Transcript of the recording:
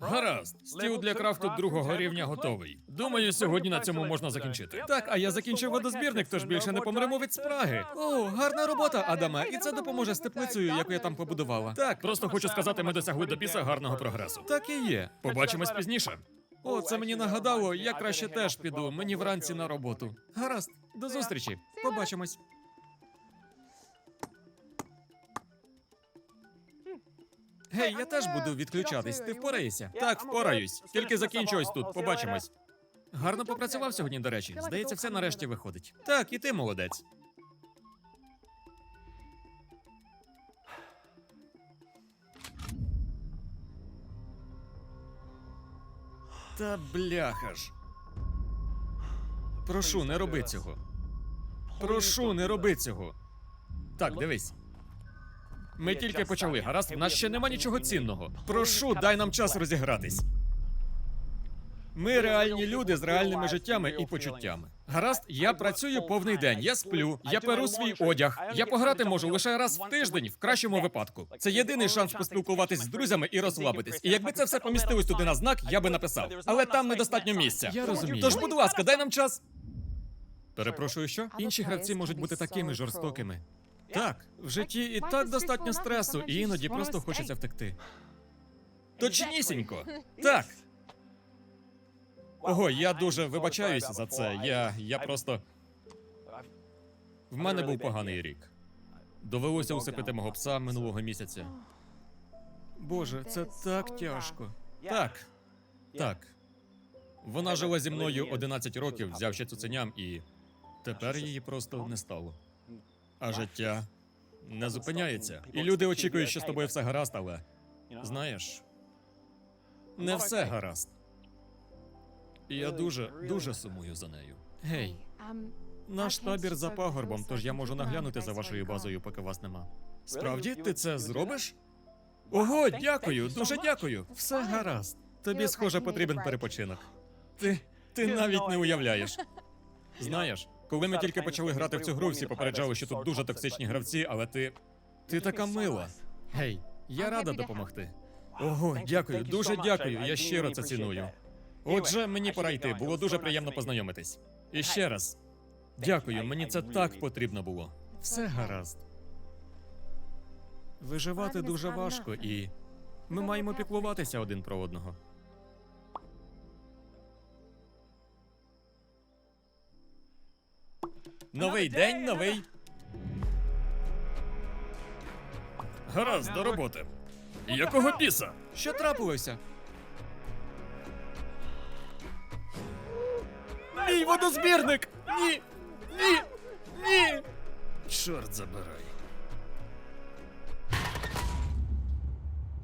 Гаразд, стіл для крафту другого рівня готовий. Думаю, сьогодні на цьому можна закінчити. Так, а я закінчив водозбірник, тож більше не помремо від спраги. О, гарна робота, Адаме, і це допоможе з теплицею, яку я там побудувала. Так, просто хочу сказати, ми досягли до біса гарного прогресу. Так і є. Побачимось пізніше. О, це мені нагадало, я краще теж піду. Мені вранці на роботу. Гаразд, до зустрічі. Побачимось. Гей, я теж буду відключатись. Ти впораєшся? Так, впораюсь. Тільки закінчу ось тут. Побачимось. Гарно попрацював сьогодні, до речі. Здається, все нарешті виходить. Так, і ти молодець. Та бляха ж. Прошу, не роби цього. Прошу, не роби цього. Так, дивись. Ми тільки почали, гаразд, в нас ще нема нічого цінного. Прошу, дай нам час розігратись. Ми реальні люди з реальними життями і почуттями. Гаразд, я працюю повний день, я сплю, я перу свій одяг. Я пограти можу лише раз в тиждень, в кращому випадку. Це єдиний шанс поспілкуватись з друзями і розслабитись. І якби це все помістилось туди на знак, я би написав. Але там недостатньо місця. Я розумію. Тож, будь ласка, дай нам час. Перепрошую, що? Інші гравці можуть бути такими жорстокими. Так, в житті і так достатньо стресу, і іноді просто хочеться втекти. Точнісінько. Так. Ого, я дуже вибачаюся за це. Я. я просто. В мене був поганий рік. Довелося усипити мого пса минулого місяця. Боже, це так тяжко. Так. Так. Вона жила зі мною 11 років, взявши цуценям, і тепер її просто не стало. А життя не зупиняється. І люди очікують, що з тобою все гаразд, але знаєш, не все гаразд. І я дуже, дуже сумую за нею. Гей, наш табір за пагорбом, тож я можу наглянути за вашою базою, поки вас нема. Справді, ти це зробиш? Ого, дякую, дуже дякую. Все гаразд. Тобі, схоже, потрібен перепочинок. Ти. ти навіть не уявляєш. Знаєш, коли ми тільки почали грати в цю гру, всі попереджали, що тут дуже токсичні гравці, але ти. Ти така мила. Гей, я рада допомогти. Ого, дякую, дуже дякую. Я щиро це ціную. Отже, мені пора йти. Було дуже приємно познайомитись. І ще раз. Дякую, мені це так потрібно було. Все гаразд. Виживати дуже важко, і ми маємо піклуватися один про одного. Новий день, новий. Гаразд, до роботи. Якого біса? Що трапилося? Мій водозбірник! Ні! Ні! Ні! Чорт забирай.